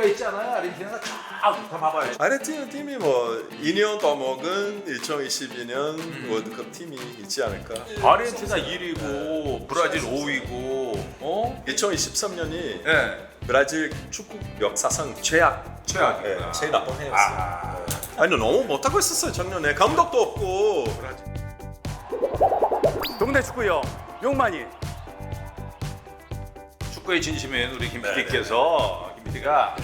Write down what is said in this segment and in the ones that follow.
좌우위가 있잖아요. 아르헨티나가 쫙다 봐봐요. 아르헨티나 팀이 뭐 2년 더 먹은 2022년 월드컵 팀이 있지 않을까? 아르헨티나 1위고 브라질 5위고 어? 2023년이 예. 브라질 축구 역사상 최악, 최악이구나. 네, 제일 나쁜 해였어요. 아. 아니 너무 못하고 있었어요 작년에 감독도 없고 동네 축구요 용만이 축구의 진심인 우리 김 PD께서 김 PD가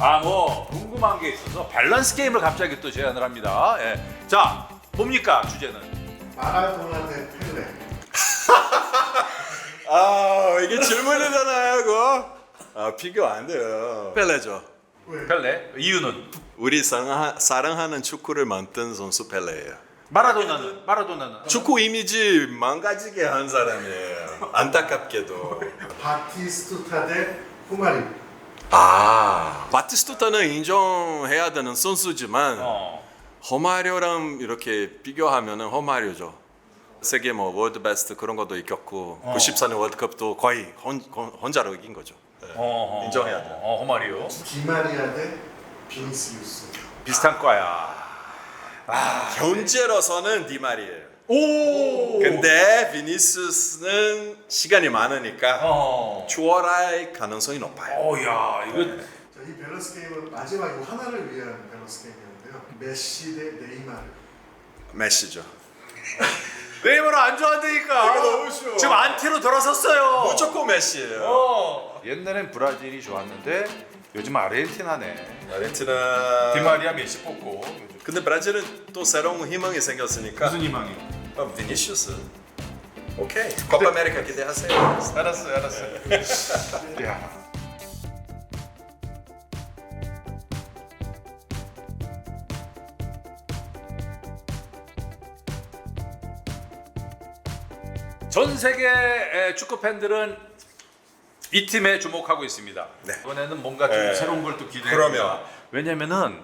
아뭐 궁금한 게 있어서 밸런스 게임을 갑자기 또 제안을 합니다. 예. 자 뭡니까 주제는? 마라도나 대 펠레 아 이게 질문이잖아요 그거. 아 비교 안 돼요. 펠레죠. 왜? 펠레? 이유는? 우리 사랑하, 사랑하는 축구를 만든 선수 펠레예요. 마라도나는? 마라도나는? 축구 이미지 망가지게 한 사람이에요. 안타깝게도. 바티스투타 대 후마리 아 바티스투타는 인정해야 되는 선수지만 어. 허마료랑 이렇게 비교하면은 허마료죠. 세계 뭐 월드 베스트 그런 것도 이겼고 어. 94년 월드컵도 거의 혼, 혼, 혼자로 이긴 거죠. 네. 어, 어, 인정해야 돼. 어, 호마리오 디마리아 대 비니시우스 비슷한 과야. 현재로서는 디마리예요. 오. 근데 비니스는 시간이 많으니까 어. 추월할 가능성이 높아요. 어 야 이거 자, 이 밸런스 게임은 마지막 이 하나를 위한 밸런스 게임이었는데요 메시 대 네이마르 메시죠. 네이마르 안 좋아한다니까. 이거 너무 쉬워. 지금 안티로 돌아섰어요. 무조건 메시예요. 어. 옛날엔 브라질이 좋았는데 요즘 아르헨티나네. 아르헨티나. 디마리아 메시 뽑고 근데 브라질은 또 새로운 희망이 생겼으니까 무슨 희망이? 그럼 비니시우스. 오케이. 코파 아메리카 기대하세요. 알았어, 알았어. 야. 전 세계 에, 축구 팬들은 이 팀에 주목하고 있습니다. 네. 이번에는 뭔가 좀 네. 새로운 걸 또 기대해 그럼요. 봅니다. 왜냐면은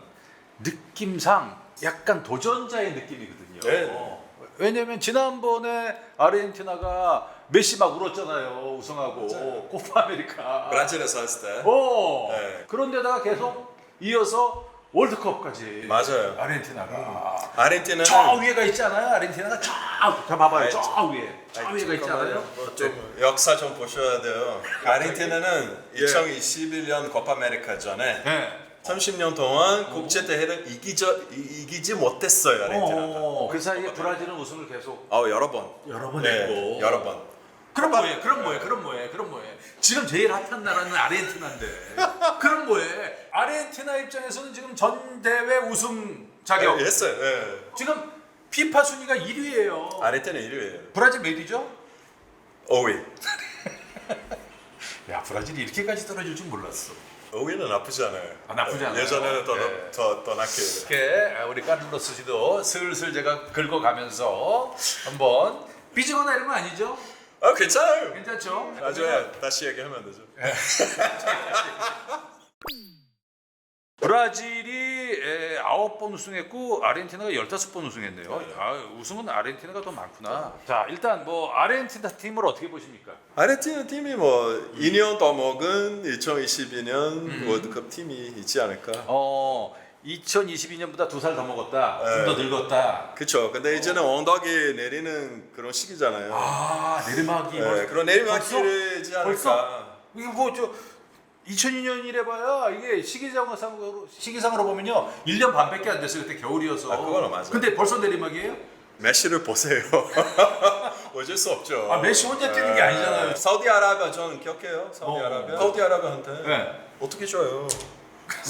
느낌상 약간 도전자의 느낌이거든요. 네. 왜냐면 지난번에 아르헨티나가 메시 막 울었잖아요. 우승하고 코파 아메리카. 브라질에서 했을 때. 어. 네. 그런데다가 계속 이어서 월드컵까지 맞아요. 아르헨티나가 아르헨티나는 저 위에가 있잖아요. 아르헨티나가 저, 자 봐봐요. 저 위에, 저 위에가 있잖아요. 뭐좀 역사 좀 보셔야 돼요. 아르헨티나는 2021년 코파 아메리카 전에 네. 30년 동안 국제 대회를 이기저, 이, 이기지 못했어요. 아르헨티나가. 어, 그 사이에 브라질은 우승을 계속 어, 여러 번. 여러 번 네, 했고. 여러 번. 그럼 뭐해? 그럼 뭐해? 그럼 뭐해? 그럼 뭐해? 지금 제일 핫한 나라는 아르헨티나인데. 그럼 뭐해? 아르헨티나 입장에서는 지금 전 대회 우승 자격. 네, 했어요. 예. 지금 피파 순위가 1위예요. 아르헨티나 1위예요. 브라질 몇 위죠? 5위. 야 브라질이 이렇게까지 떨어질 줄 몰랐어. 5위는 나쁘지 않아요. 아, 나쁘지 않아요. 예전에는 더, 네. 더, 더 낫게. 이렇게 우리 카를로스 씨도 슬슬 제가 긁어가면서 한번 삐지거나 이런 건 아니죠? 아, 괜찮아요. 괜찮죠? 나중에 다시 얘기하면 되죠. 브라질이 에, 9번 우승했고 아르헨티나가 15번 우승했네요. 아, 우승은 아르헨티나가 더 많구나. 자, 일단 뭐 아르헨티나 팀을 어떻게 보십니까? 아르헨티나 팀이 뭐 2년 더 먹은 2022년 음. 월드컵 팀이 있지 않을까. 어, 2022년보다 두 살 더 먹었다. 네. 좀더 늙었다. 그쵸. 근데 이제는 언덕이 내리는 그런 시기잖아요. 아, 내리막이 네, 그런 내리막길이지 않을까. 벌써? 이거 뭐 저 2002년 이래 봐야 이게 시기상으로 시기상으로 보면요 1년 반밖에 안 됐어요 그때 겨울이어서 아, 그거는 맞아요. 근데 벌써 내리막이에요? 메시를 보세요. 어쩔 수 없죠. 아, 메시 혼자 뛰는 게 아니잖아요. 사우디아라비아 저는 기억해요. 사우디아라비아. 어. 사우디아라비아한테 네. 어떻게 줘요?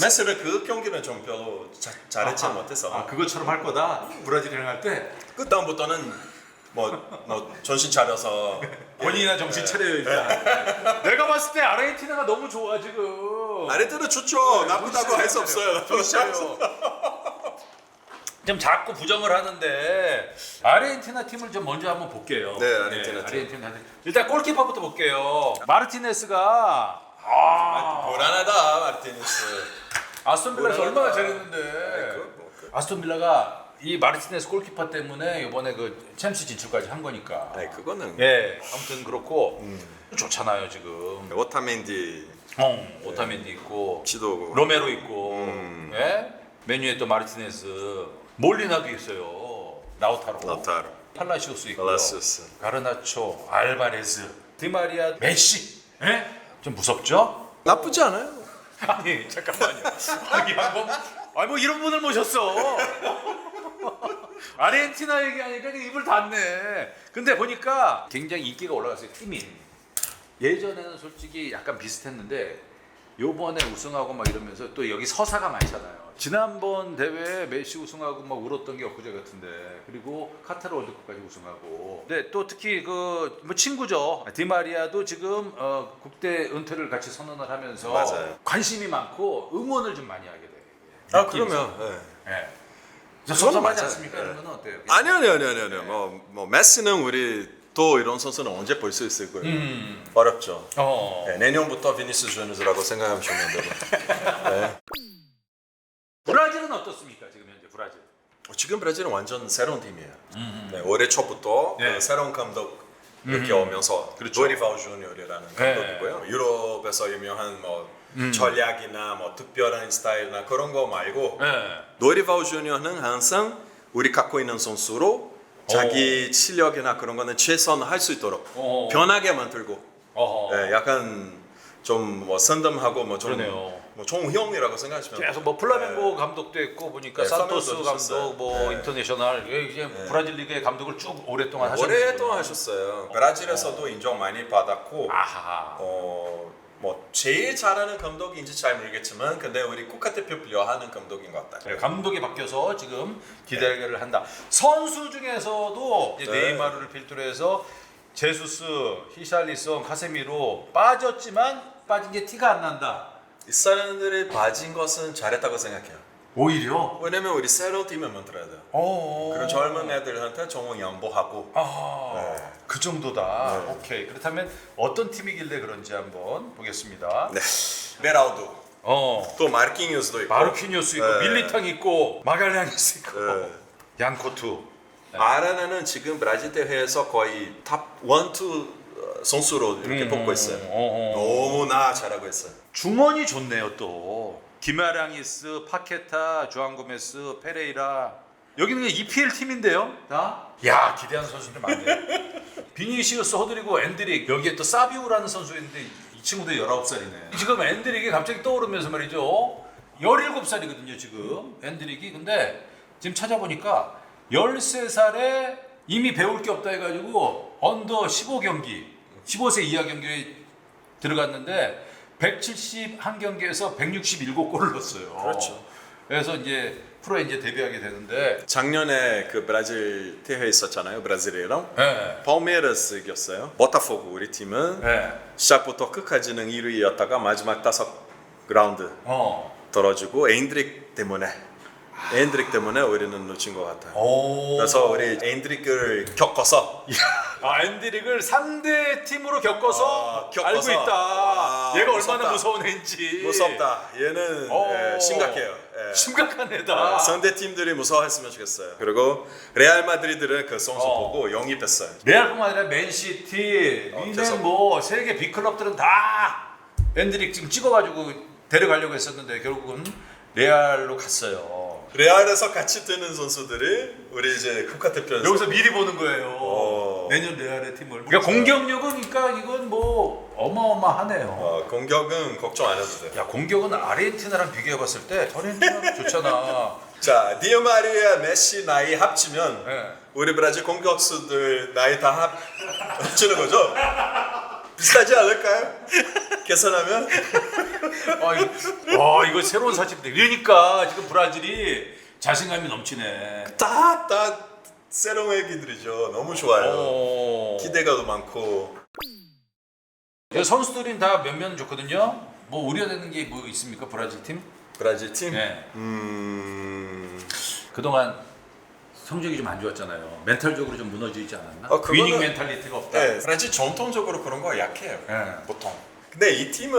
메시를 그 경기는 좀 별로 자, 잘했지 못해서. 아 그것처럼 할 거다 브라질이랑 할 때 그 다음부터는 뭐, 뭐 정신 차려서. 본인이나 정신 차려요 일단. 내가 봤을 때 아르헨티나가 너무 좋아 지금. 아르헨티나 좋죠. 나쁘다고 할 수 없어요. 차려 좀 자꾸 부정을 하는데 아르헨티나 팀을 좀 먼저 한번 볼게요. 네, 아르헨티나 팀. 아르헨티나 팀. 일단 골키퍼부터 볼게요. 마르티네스가 아, 불안하다 마르티네스. 아스톤 빌라에서. 얼마나 잘했는데. 그거 뭐, 그- 아스톤 빌라가 이 마르티네스 골키퍼 때문에 이번에 그 챔스 진출까지 한 거니까. 아니 그거는 예, 아무튼 그렇고 좋잖아요 지금. 오타멘디 어, 오타멘디 있고 지도 로메로 있고, 음. 예, 메뉴에 또 마르티네스, 몰리나도 있어요. 라우타로, 라우타로. 팔라시오스 있고, 팔라시오스. 가르나초, 알바레즈, 디마리아, 메시. 예? 좀 무섭죠? 나쁘지 않아요. 아니 잠깐만요. 아니 뭐, 아니 뭐 이런 분을 모셨어. 아르헨티나 얘기하니까 입을 닫네. 근데 보니까 굉장히 인기가 올라갔어요 팀이. 예전에는 솔직히 약간 비슷했는데 요번에 우승하고 막 이러면서 또 여기 서사가 많잖아요. 지난번 대회 메시 우승하고 막 울었던 게 엊그제 같은데 그리고 카타르 월드컵까지 우승하고 근데 또 특히 그 뭐 친구죠 디마리아도 지금 어, 국대 은퇴를 같이 선언을 하면서 맞아요. 관심이 많고 응원을 좀 많이 하게 돼요. 아. 그러면 예. 예. 저는 맞아요. 않습니까? 예. 이런 어때요? 아니 아니 아니 아니 아니 뭐, 뭐 메시는 우리 또 이런 선수는 언제 볼 수 있을 거예요. 음. 어렵죠. 어. 네, 내년부터 비니스 주니어라고 생각하면 되고 네. 브라질은 어떻습니까? 지금 현재 브라질. 어, 지금 브라질은 완전 새로운 팀이에요. 네, 올해 초부터 네. 그 새로운 감독 이렇게 오면서 그렇죠. 도리바우 주니어라는 네. 감독이고요. 유럽에서 유명한 뭐 전략이나 뭐 특별한 스타일이나 그런 거 말고 네. 노리바우 주니어는 항상 우리 갖고 있는 선수로 자기 실력이나 그런 거는 최선 할수 있도록 어. 변하게 만들고 어허. 네, 약간 좀뭐 선덤하고 뭐좀 그러네요. 뭐 종형이라고 생각하시면 계속 뭐 플라멩고 감독도 했고 보니까 네, 산토스 감독. 뭐 네. 인터내셔널 이제 브라질 리그의 감독을 쭉 오랫동안 하셨는데 오랫동안 하셨어요. 브라질에서도 인정 많이 받았고 아하. 어, 뭐 제일 잘하는 감독인지 잘 모르겠지만 근데 우리 국가대표 분류하는 감독인 것. 그래, 감독이 바뀌어서 지금 기대를 한다. 선수 중에서도 이제 네. 네이마르를 필두로 해서 제수스, 히샬리송, 카세미로 빠졌지만 빠진 게 티가 안 난다. 이 사람들이 빠진 것은 잘했다고 생각해요. 오히려. 왜냐면 우리 새로운 팀을 만들어야 돼요. 어. 그런 젊은 애들한테 정말 양보하고 아, 네. 그 정도다. 네. 오케이. 그렇다면 어떤 팀이길래 그런지 한번 보겠습니다. 네. 베라우도 어. 또 마르키뉴스도 있고 마르키뉴스 있고 네. 밀리탕 있고 마갈량스 있고 네. 양코투. 아라나는 지금 브라질 대회에서 거의 탑 1, 2 선수로 이렇게 음, 뽑고 있어요. 어, 어. 너무나 잘하고 있어요. 중원이 좋네요 또. 기마랑이스, 파케타, 주앙고메스, 페레이라. 여기는 그냥 EPL 팀인데요. 다? 야 기대하는 선수들 많네. 비니시우스, 허드리고 엔드릭 여기에 또 사비우라는 선수 있는데 이 친구도 19살이네. 지금 엔드릭이 갑자기 떠오르면서 말이죠. 17살이거든요 지금 엔드릭이. 근데 지금 찾아보니까 13살에 이미 배울 게 없다 해가지고 언더 15경기, 15세 이하 경기에 들어갔는데 171경기에서 167골을 넣었어요. 그렇죠. 그래서 이제 프로에 이제 데뷔하게 되는데 작년에 그 브라질 대회 있었잖아요. 브라질이랑 네. palmeiras 이겼어요. 보타포고 우리 팀은 네. 시작부터 끝까지는 1위였다가 마지막 다섯 라운드 어. 떨어지고 엔드릭 때문에 엔드릭 때문에 우리는 놓친 것 같아요. 오. 그래서 우리 엔드릭을 겪어서 아, 엔드릭을 상대 팀으로 겪어서, 아, 겪어서. 알고 있다. 아, 얘가 무섭다. 얼마나 무서운 애인지. 무섭다. 얘는 오. 예, 심각해요. 예. 심각한 애다. 아, 상대 팀들이 무서워했으면 좋겠어요. 그리고 레알 마드리드는 그 선수 어. 보고 영입했어요. 레알뿐만 아니라 맨시티, 어, 계속. 뭐 세계 빅 클럽들은 다 엔드릭 지금 찍어가지고 데려가려고 했었는데 결국은 레알로 갔어요. 레알에서 같이 뛰는 선수들이 우리 이제 국가대표에서 여기서 미리 보는 거예요. 어. 내년 레알의 팀을. 그러니까 공격력은 그러니까 이건 뭐 어마어마하네요. 어, 공격은 걱정 안 해도 돼. 야 공격은 아르헨티나랑 비교해봤을 때 아르헨티나 좋잖아. 자, 디마리아, 메시 나이 합치면 네. 우리 브라질 공격수들 나이 다 합, 합치는 거죠? 비슷하지 않을까요? 계산하면 아, 이거, 와 이거 새로운 사실인데 그러니까 지금 브라질이 자신감이 넘치네. 다 다 새로운 애기들이죠. 너무 좋아요. 어. 기대가 많고. 이 선수들이 다 몇몇 좋거든요. 뭐 우려되는 게 뭐 있습니까 브라질 팀? 브라질 팀. 네. 음. 그동안 성적이 좀 안 좋았잖아요. 멘탈적으로 좀 무너지지 않았나? 어, 그거는- 위닝 멘탈리티가 없다. 네, 브라질 전통적으로 그런 거 약해요. 네. 보통. 근데 이 팀은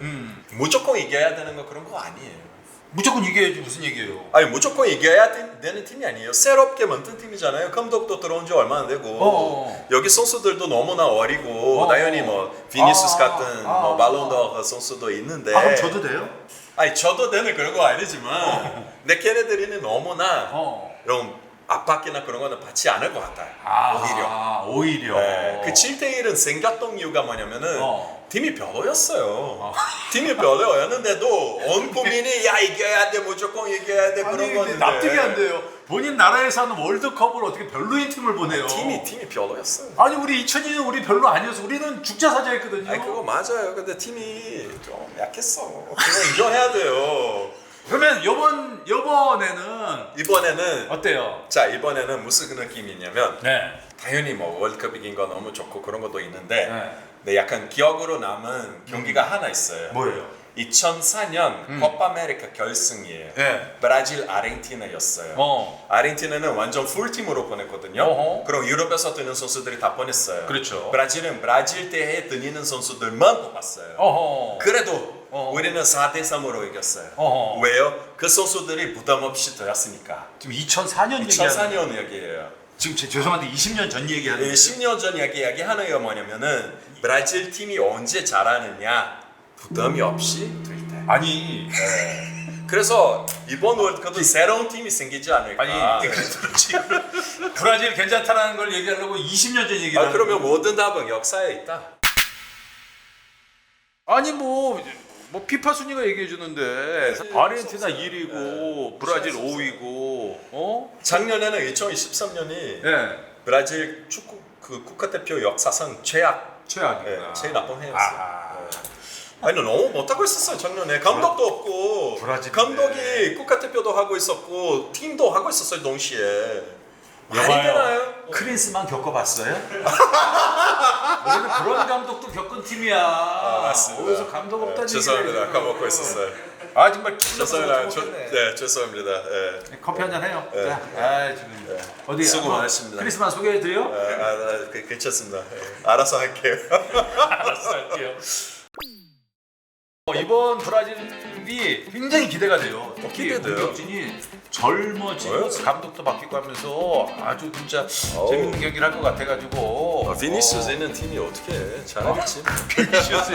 음. 무조건 이겨야 되는 거 그런 거 아니에요. 무조건 이겨야지 무슨 얘기예요? 아니 무조건 이겨야 되- 되는 팀이 아니에요. 새롭게 만든 팀이잖아요. 감독도 들어온 지 얼마 안 되고 어. 여기 선수들도 너무나 어리고 어. 당연히 뭐 비니시우스 아, 같은 아, 뭐 아. 발론더 선수도 있는데 아 그럼 저도 돼요? 아니 저도 되는 그런 거 아니지만 내 걔네들이는 너무나 어. 이런 압박이나 그런 거는 받지 않을 것 같아요. 오히려. 아, 오히려. 네. 그 7대1은 생겼던 이유가 뭐냐면은 어. 팀이 별로였어요. 팀이 별로였는데도 온 국민이 야 이겨야 돼 무조건 이겨야 돼 그런 건데 납득이 안 돼요. 본인 나라에서 하는 월드컵을 어떻게 별로인 팀을 보내요? 팀이 팀이 별로였어요. 아니 우리 2002년 우리 별로 아니었어. 우리는 죽자사자했거든요. 아니 그거 맞아요. 근데 팀이 좀 약했어. 그거 인정해야 돼요. 그러면 이번 이번에는 이번에는 어때요? 자 이번에는 무슨 느낌이냐면 네. 당연히 뭐 월드컵 이긴 거 너무 좋고 그런 것도 있는데 네. 근데 약간 기억으로 남은 경기가 하나 있어요. 뭐예요? 2004년 코파 아메리카 결승이에요. 네. 브라질 아르헨티나였어요. 어. 아르헨티나는 완전 풀팀으로 보냈거든요. 어허. 그럼 유럽에서 뛰는 선수들이 다 보냈어요. 그렇죠. 브라질은 브라질 때에 뛰는 선수들만 뽑았어요. 어허. 그래도 어허. 우리는 4대 3으로 이겼어요. 어허. 왜요? 그 선수들이 부담 없이 뛰었으니까. 지금 2004년 얘기하는 2004년 얘기예요. 지금 제, 죄송한데 20년 전 얘기하는 네, 10년 전 이야기 이야기하는 게 뭐냐면은 브라질 팀이 언제 잘하느냐 부담이 없이 될 때. 아니 그래서 이번 월드컵은 새로운 팀이 생기지 않을까. 아니 지금 브라질 괜찮다라는 걸 얘기하려고 20년 전 얘기를 아, 하는 그러면. 모든 답은 역사에 있다. 아니 뭐, 뭐 피파 순위가 얘기해 주는데 아르헨티나 1위고 브라질 5위고 어? 작년에는 2023년이 예. 브라질 축구 그 국가대표 역사상 최악, 최악이구나. 예, 제일 나쁜 해였어요. 아. 예. 아니 너무 못하고 있었어요 작년에 감독도 없고 브라질 감독이 국가대표도 하고 있었고 팀도 하고 있었어요 동시에 말이 여봐요. 되나요? 크리스만 겪어봤어요? 우리는 그런 감독도 겪은 팀이야. 아, 맞습니다. 어디서 감독 없다는 네, 죄송합니다 얘기를 해요. 까먹고 있었어요 아 정말 죄송합니다 저. 네 죄송합니다 예. 커피 한 잔 해요. 네. 자, 아 지금 어디 수고 한번 많으십니다. 크리스만 소개해 드려? 아, 아, 아, 그, 괜찮습니다 예. 알아서 할게요 알았어 할게요. 어, 이번 브라질 이 굉장히 기대가 돼요. 특히 기대돼요. 공격진이 젊어지고? 감독도 바뀌고 하면서 아주 진짜 어우. 재밌는 경기를 할 것 같아가지고 비니시우스 있는 팀이 어떻게 해 잘하겠지 비니시우스.